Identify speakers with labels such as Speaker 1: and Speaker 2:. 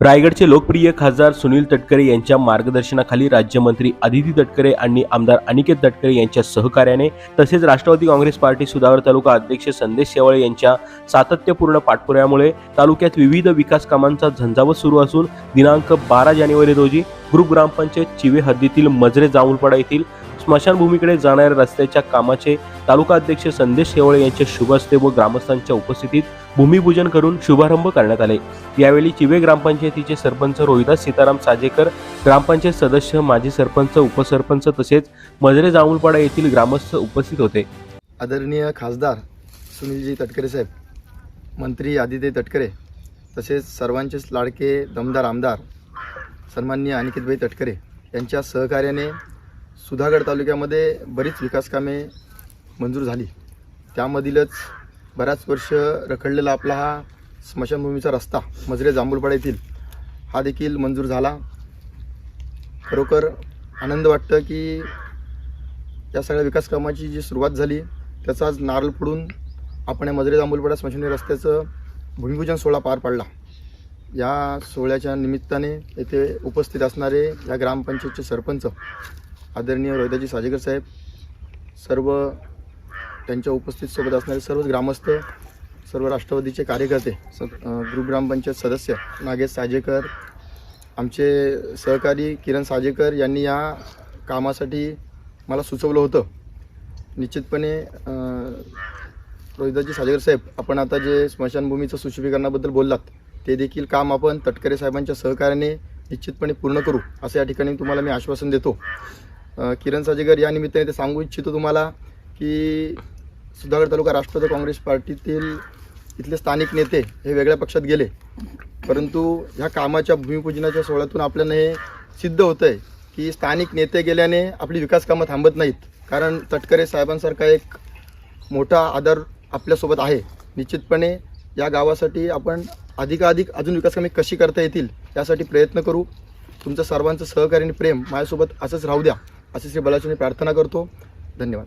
Speaker 1: रायगडचे लोकप्रिय खासदार सुनील तटकरे यांच्या मार्गदर्शनाखाली राज्यमंत्री आदिती तटकरे आणि आमदार अनिकेत तटकरे यांच्या सहकार्याने तसेच राष्ट्रवादी काँग्रेस पार्टी सुधावर तालुका अध्यक्ष संदेश शेवाळे यांच्या सातत्यपूर्ण पाठपुराव्यामुळे तालुक्यात विविध विकास कामांचा झंझावत सुरू असून दिनांक बारा जानेवारी रोजी ग्रुप ग्रामपंचायत चिवे हद्दीतील मजरे जामुलपाडा येथील स्मशानभूमीकडे जाणाऱ्या रस्त्याच्या कामाचे तालुका अध्यक्ष संदेश शेवाळे यांच्या शुभ हस्ते व ग्रामस्थांच्या उपस्थितीत भूमिपूजन करून शुभारंभ करण्यात आले. यावेळी चिवे ग्रामपंचायतीचे सरपंच रोहिदास सीताराम साजेकर ग्रामपंचायत सदस्य माजी सरपंच उपसरपंच तसेच मजरे जामुलपाडा येथील ग्रामस्थ उपस्थित होते.
Speaker 2: आदरणीय खासदार सुनीलजी तटकरे साहेब मंत्री आदित्य तटकरे तसेच सर्वांचेच लाडके दमदार आमदार सन्माननीय अनिकेतभाई तटकरे यांच्या सहकार्याने सुधागड तालुक्यामध्ये बरीच विकासकामे मंजूर झाली. त्यामधीलच बऱ्याच वर्ष रखडलेला आपला हा स्मशानभूमीचा रस्ता मजरे जांभूळपाडा येथील हा देखील मंजूर झाला. खरोखर आनंद वाटतं की या सगळ्या विकास कामाची जी सुरुवात झाली त्याचा आज नारळ फोडून आपण या मजरे जांभूलपाडा स्मशानी रस्त्याचं भूमिपूजन सोहळा पार पाडला. या सोहळ्याच्या निमित्ताने येथे उपस्थित असणारे या ग्रामपंचायतचे सरपंच आदरणीय रोहिदाजी साजेकर साहेब सर्व त्यांच्या उपस्थित सोबत असणारे सर्व ग्रामस्थ सर्व राष्ट्रवादीचे कार्यकर्ते स अं, ग्रुप ग्रामपंचायत सदस्य नागेश साजेकर आमचे सहकारी किरण साजेकर यांनी या कामासाठी मला सुचवलं होतं. निश्चितपणे रोहिदाजी साजेकर साहेब आपण आता जे स्मशानभूमीचं सुशोभीकरणाबद्दल बोललात ते देखील काम आपण तटकरे साहेबांच्या सहकार्याने निश्चितपणे पूर्ण करू असं या ठिकाणी तुम्हाला मी आश्वासन देतो. किरण साजेकर या निमित्ताने ते सांगू इच्छितो तुम्हाला की सुधागड तालुका राष्ट्रवादी काँग्रेस पार्टीतील इथले स्थानिक नेते हे वेगळ्या पक्षात गेले. परंतु ह्या कामाच्या भूमिपूजनाच्या सोहळ्यातून आपल्याला हे सिद्ध होतं आहे की स्थानिक नेते गेल्याने आपली विकास कामं थांबत नाहीत. कारण तटकरे साहेबांसारखा एक मोठा आदर आपल्यासोबत आहे. निश्चितपणे या गावासाठी आपण अधिकाधिक अजून विकास कामे कशी करता येतील यासाठी प्रयत्न करू. तुमचं सर्वांचं सहकार्य आणि प्रेम माझ्यासोबत असंच राहू द्या. असे श्री बलाची प्रार्थना करतो. धन्यवाद.